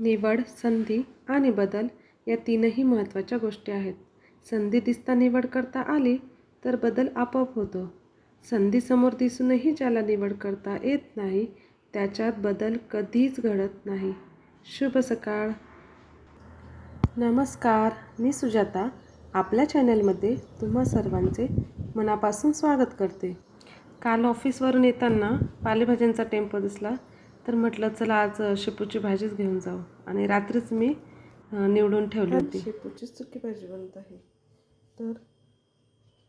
निवड संधी आणि बदल या तीनही महत्त्वाच्या गोष्टी आहेत. संधी दिसता निवड करता आली तर बदल आपोआप होतो. संधी समोर दिसूनही ज्याला निवड करता येत नाही त्याच्यात बदल कधीच घडत नाही. शुभ सकाळ. नमस्कार मी सुजाता. आपल्या चॅनलमध्ये तुम्हा सर्वांचे मनापासून स्वागत करते. काल ऑफिसवरून येताना पालेभाज्यांचा टेम्पो दिसला. तर म्हटलं चला आज शेपूची भाजीच घेऊन जाऊ. आणि रात्रीच मी निवडून ठेवली होती. शेपूची सुकी भाजी बनत आहे. तर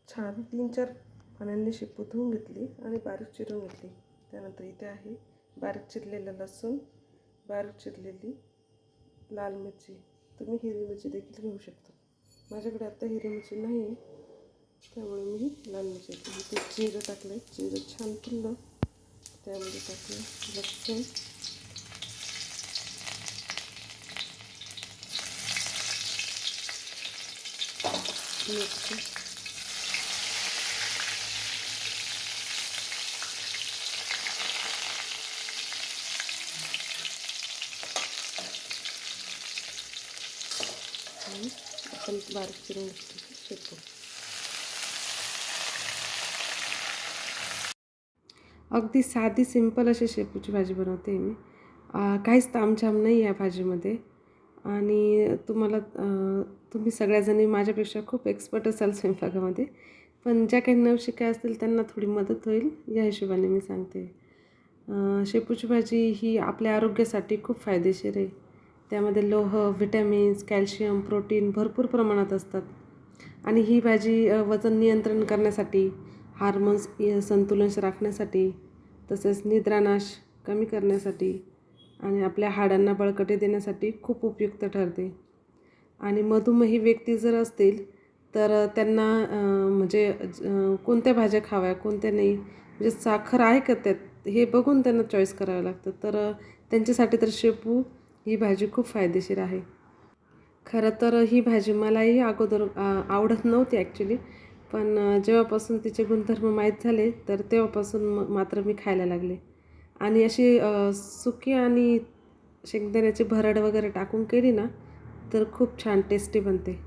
छान तीन चार पाण्याने शेपू धुवून घेतली आणि बारीक चिरून घेतली. त्यानंतर इथे आहे बारीक चिरलेलं लसूण बारीक चिरलेली लाल मिरची. तुम्ही हिरवी मिरची देखील घेऊ शकता. माझ्याकडे आता हिरवी मिरची नाही आहे. त्यामुळे मी लाल मिरची घेतली. ते जिरं टाकलं जिरं छान फुललं. त्यामध्ये टाकलं लसूण मिरची आणि आपण बारीक चिरून घेतली शेपू अगदी साधी सिंपल अशी शेपूची भाजी बनवते मी. काहीच तामझाम नाही या भाजीमध्ये. आणि तुम्हाला तुम्ही सगळ्याजणी माझ्यापेक्षा खूप एक्सपर्ट असाल स्वयंपाकामध्ये. पण ज्या काही नवशिका असतील त्यांना थोडी मदत होईल या हिशोबाने मी सांगते. शेपूची भाजी ही आपल्या आरोग्यासाठी खूप फायदेशीर आहे. त्यामध्ये लोह व्हिटॅमिन्स कॅल्शियम प्रोटीन भरपूर प्रमाणात असतात. आणि ही भाजी वजन नियंत्रण करण्यासाठी हार्मोन्स संतुलन राखण्यासाठी तसेच निद्रानाश कमी करण्यासाठी आणि आपल्या हाडांना बळकटी देण्यासाठी खूप उपयुक्त ठरते. आणि मधुमेही व्यक्ती जर असतील तर त्यांना म्हणजे कोणत्या भाज्या खाव्या कोणत्या नाही म्हणजे साखर आहे का त्यात हे बघून त्यांना चॉईस करावं लागतं तर त्यांच्यासाठी तर शेपू ही भाजी खूप फायदेशीर आहे. खरं तर ही भाजी मलाही अगोदर आवडत नव्हती ॲक्च्युली पण जेव्हापासून तिचे गुणधर्म माहीत झाले तर तेव्हापासून म मात्र मी खायला लागले. आणि अशी सुकी आणि शेंगदाण्याची भरड वगैरे टाकून केली ना तर खूप छान टेस्टी बनते.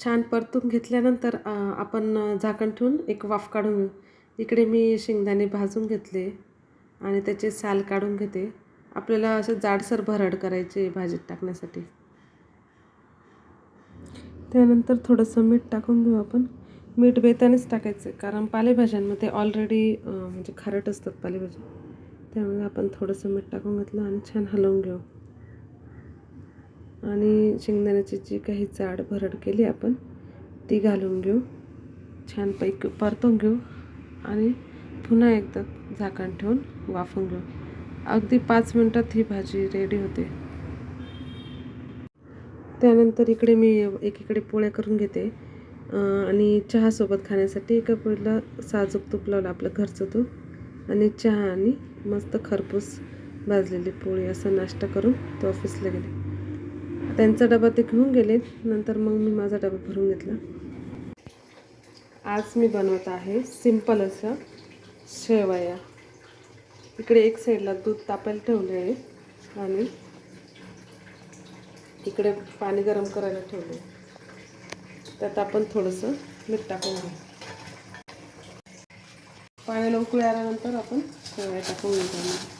छान परतून घेतल्यानंतर आपण झाकण ठेवून एक वाफ काढून घेऊ इकडे मी शेंगदाणे भाजून घेतले आणि त्याचे साल काढून घेते. आपल्याला असं जाडसर भरड करायचे भाजीत टाकण्यासाठी. त्यानंतर थोडंसं मीठ टाकून घेऊ आपण. मीठ बेतानेच टाकायचं कारण पालेभाज्यांमध्ये ऑलरेडी म्हणजे खारट असतात पालेभाज्या त्यामुळे आपण थोडंसं मीठ टाकून घेतलं आणि छान हलवून घेऊ. आणि शेंगदाण्याची जी काही जाड भरड केली आपण ती घालून घेऊ. छानपैकी परतून घेऊ. आणि पुन्हा एकदा झाकण ठेवून वाफून घेऊ. अगदी पाच मिनटात ही भाजी रेडी होते. त्यानंतर इकडे मी एकीकडे पोळ्या करून घेते. आणि चहासोबत खाण्यासाठी एका पोळीला साजूक तूप लावलं आपलं घरचं तूप. आणि चहा आणि मस्त खरपूस भाजलेली पोळी असं नाश्ता करून ते ऑफिसला गेले. त्यांचा डबा ते घेऊन गेले नंतर मग मी माझा डबा भरून घेतला. आज मी बनवत आहे सिंपल असं शेवया. इकडे एक साईडला दूध तापायला ठेवले आहे आणि इकडे पाणी गरम करायला ठेवले त्यात आपण थोडंसं मीठ टाकून घेऊ. पाण्याला उकळी आल्यानंतर आपण शेवया टाकून घेऊ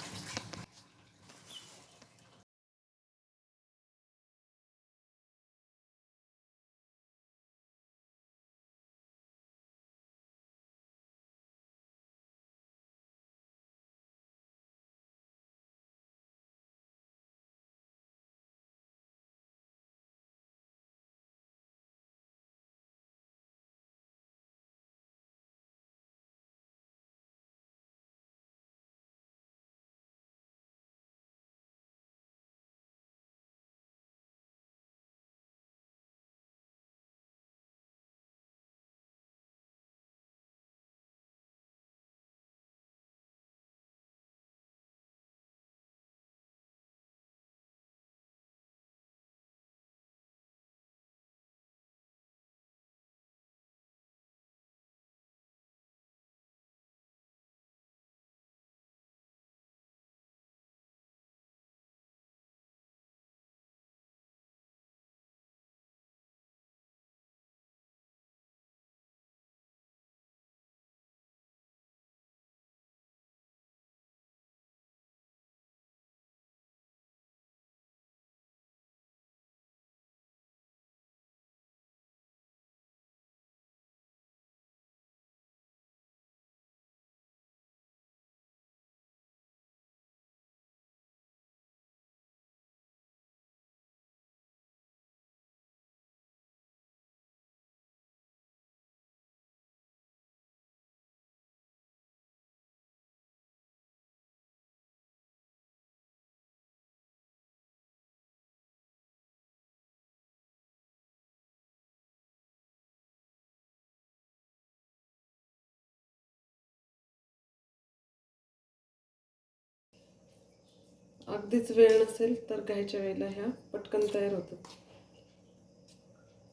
अगदीच वेळ नसेल तर घ्यायच्या वेळेला ह्या पटकन तयार होतात.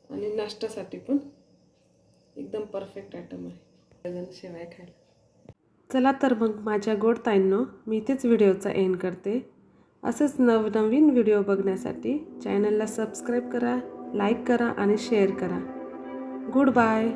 आणि नाश्त्यासाठी पण एकदम परफेक्ट आयटम आहे. शेवाय खायला. चला तर मग माझ्या गोड ताईंनो मी इथेच व्हिडिओचा एंड करते. असंच नवनवीन व्हिडिओ बघण्यासाठी चॅनलला सबस्क्राईब करा लाईक करा आणि शेअर करा. Good bye